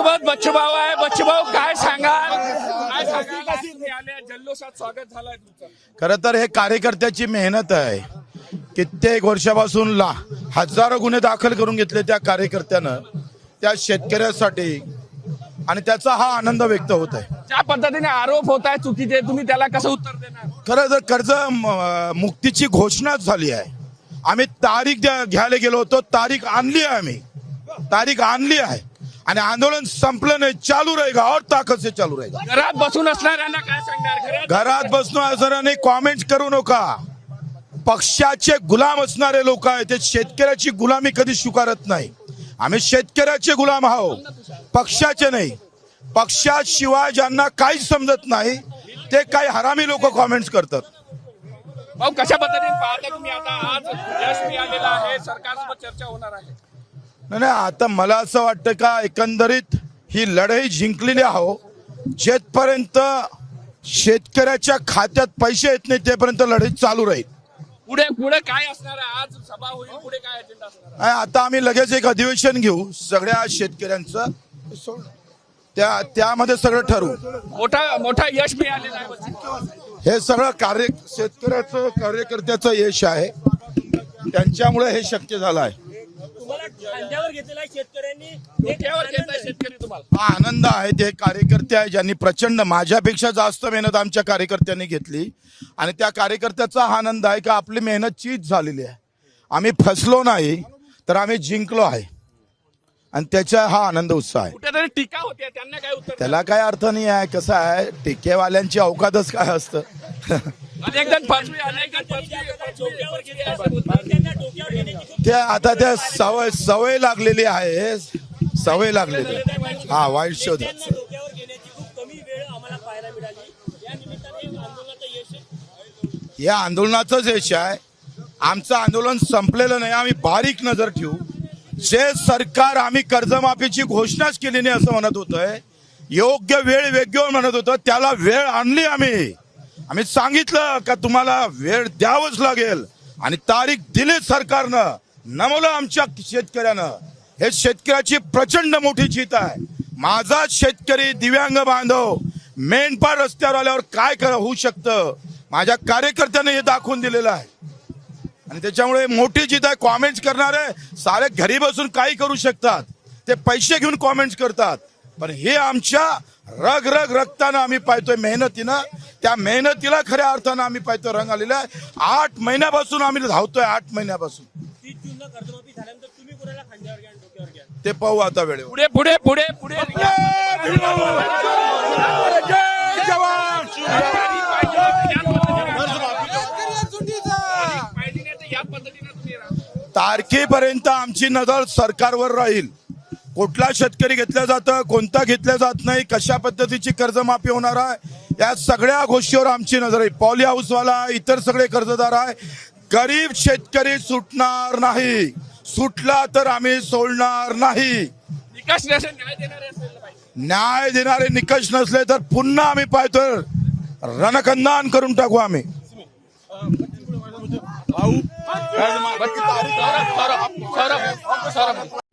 आपल्यासोबत बच्चू भाऊ आहे बच्चू भाऊ काय सांगाल? जल्लोषात स्वागत झालंय तुमचं. खर तर हे कार्यकर्त्याची मेहनत आहे. कित्येक वर्षापासून ला हजारो गुन्हे दाखल करून घेतले त्या कार्यकर्त्यानं त्या शेतकऱ्यासाठी. आणि त्याचा हा आनंद व्यक्त होत आहे. ज्या पद्धतीने आरोप होत आहे चुकीचे तुम्ही त्याला कसं उत्तर देणार? खरं तर कर्ज म- मुक्तीची घोषणाच झाली आहे. आम्ही तारीख द्या- घ्यायला गेलो होतो तारीख आणली आहे आम्ही. तारीख आणली आहे. आणि आंदोलन संपलं नाही चालू रहेगा और ताकद से चालू रहेगा. घरात बसून असणाऱ्यांना काय सांगणार? घरात बसणं असणाऱ्यांनी कॉमेंट करू नका. पक्षाचे गुलाम असणारे लोक आहेत ते शेतकऱ्याची गुलामी कधी स्वीकारत नाही. आम्ही शेतकऱ्याचे गुलाम आहोत पक्षाचे नाही. पक्षाशिवाय ज्यांना काहीच समजत नाही ते काही हरामी लोक कॉमेंट्स करतात. भाऊ कशा पद्धतीने पाहता तुम्ही आता? आज यश मिळालेला आहे सरकारसोबत चर्चा होणार आहे. नाही नाही आता मला असं वाटतं का एकंदरीत ही लढाई जिंकलेली आहो जेथपर्यंत शेतकऱ्याच्या खात्यात पैसे येत नाही तेपर्यंत लढाई चालू राहील. पुढे पुढे काय असणार आज सभा होईल पुढे काय अजेंडा असणार आहे? आणि आता आम्ही लगेच एक अधिवेशन घेऊ सगळ्या शेतकऱ्यांचं त्या त्यामध्ये सगळं ठरवू. मोठा मोठा यश मिळालेला आहे. हे सगळं कार्य शेतकऱ्याचं कार्यकर्त्याचं यश आहे. त्यांच्यामुळे हे शक्य झालं आहे. तुम्हाला खांद्यावर घेतलेला आहे शेतकऱ्यांनी. एक डोक्यावर घेत आहे. शेतकरी तुम्हाला. हा आनंद आहे ते कार्यकर्ते आहे ज्यांनी प्रचंड माझ्यापेक्षा जास्त मेहनत आमच्या कार्यकर्त्यांनी घेतली. आणि त्या कार्यकर्त्याचा हा आनंद आहे की आपली मेहनत चीज झालेली आहे. आम्ही फसलो नाही तर आम्ही जिंकलो आहे. आणि त्याचा हा आनंद उत्साह आहे. कुठेतरी टीका होते त्यांना काय उत्तर त्याला काय अर्थ नाही आहे कसं आहे टिकेवाल्यांची अवकातच काय असतं? त्या आता त्या सवय सवय लागलेली आहे. सवय लागलेली आहे. हा वाईट शोध. या यश आहे. आंदोलनाचंच यश आहे. आमचं आंदोलन संपलेलं नाही. आम्ही बारीक नजर ठेवू. जे सरकार आम्ही कर्जमाफीची घोषणाच केली नाही असं म्हणत होतोय योग्य वेळ वेगळं म्हणत होतं त्याला वेळ आणली आम्ही. आम्ही सांगितलं का तुम्हाला वेळ द्यावंच लागेल. आणि तारीख दिली सरकारनं. नमवलं आमच्या शेतकऱ्यानं. हे शेतकऱ्याची प्रचंड मोठी जीत आहे. माझा शेतकरी दिव्यांग बांधव मेंढपाळ रस्त्यावर आल्यावर काय होऊ शकतं? माझ्या कार्यकर्त्याने हे दाखवून दिलेलं आहे. आणि त्याच्यामुळे मोठी जीत आहे कॉमेंट्स करणारे सारे घरी बसून काही करू शकतात. ते पैसे घेऊन कॉमेंट्स करतात. पण हे आमच्या रग रग रक्तानं आम्ही पाहतोय मेहनतीनं त्या मेहनतीला खऱ्या अर्थानं आम्ही पाहतोय रंग आलेला आहे. आठ महिन्यापासून आम्ही धावतोय आठ महिन्यापासून. ते पाहू आता वेळेवर. पुढे पुढे पुढे पुढे. या पद्धतीने तुम्ही राहा. तारखेपर्यंत आमची नजर सरकारवर राहील. कुठला शेतकरी घेतलं जातं कोणता घेतलं जात नाही कशा पद्धतीची कर्जमाफी होणार आहे या सगळ्या गोष्टीवर आमची नजर आहे पॉली हाऊसवाला इतर सगळे कर्जदार आहे गरीब शेतकरी सुटणार नाही सुटला तर आम्ही सोडणार नाही निकष नसेल न्याय देणारे असेल पाहिजे न्याय देणारे निकष नसले तर पुन्हा आम्ही पाहतोय रणकंदान करून टाकू आम्ही सौरभ, सौरभ, सौरभ, सौरभ.